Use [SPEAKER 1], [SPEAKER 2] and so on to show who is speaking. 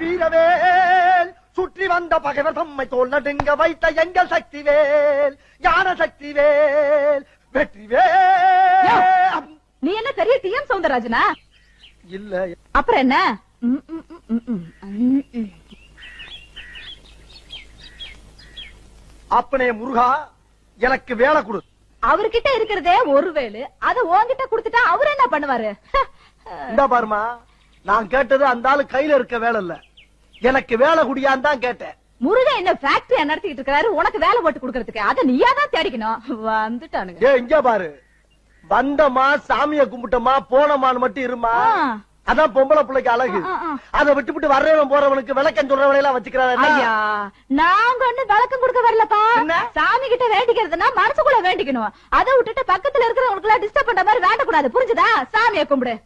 [SPEAKER 1] வீரவேல். சுற்றி வந்த பகைவர் தம்மை தோல் நடுங்க வைத்த எங்கள் சக்திவேல். ஞான சக்திவேல். வெற்றிவேல்.
[SPEAKER 2] நீ என்ன பெரிய டிஎம் சவுந்தரராஜனா?
[SPEAKER 1] இல்ல.
[SPEAKER 2] அப்புறம் என்ன.
[SPEAKER 1] அப்பனே முருகா எனக்கு வேலை கொடு.
[SPEAKER 2] அவர்கிட்ட இருக்கிறதே ஒரு வேலு. அத உன்கிட்ட குடுத்துட்டா அவர் என்ன பண்ணுவாரு?
[SPEAKER 1] இந்த பாருமா. நான் கேட்டது அந்த ஆளு கையில இருக்க வேலை இல்ல. எனக்கு வேலை குடியான்னு தான் கேட்டேன்.
[SPEAKER 2] முருகன் என்ன ஃபேக்டரி நடத்திட்டு இருக்காரு? உனக்கு வேலை போட்டு கொடுக்கறதுக்கு. அத நீயா தான் தேடிக்கணும். வந்துட்டானுங்க.
[SPEAKER 1] ஏ இங்க பாரு. வந்தமா சாமிய கும்பிட்டமா போனமான்னு மட்டும் இருமா. அதான் பொம்பளை பிள்ளைக்கு அழகு. அதை விட்டு விட்டு வர்றவன் போறவனுக்கு விளக்கம் சொல்றவனை எல்லாம் வச்சுக்கிறாரு
[SPEAKER 2] நாங்க ஒண்ணு விளக்கம் கொடுக்க வரலப்பா? சாமி கிட்ட வேண்டிக்கிறதுனா மனசுக்குள்ள வேண்டிக்கணும். அதை விட்டுட்டு பக்கத்துல இருக்கிறவங்களுக்கு எல்லாம் டிஸ்டர்ப் பண்ற மாதிரி வேண்டக்கூடாது. புரிஞ்சுதா? சாமியை கும்பிடு.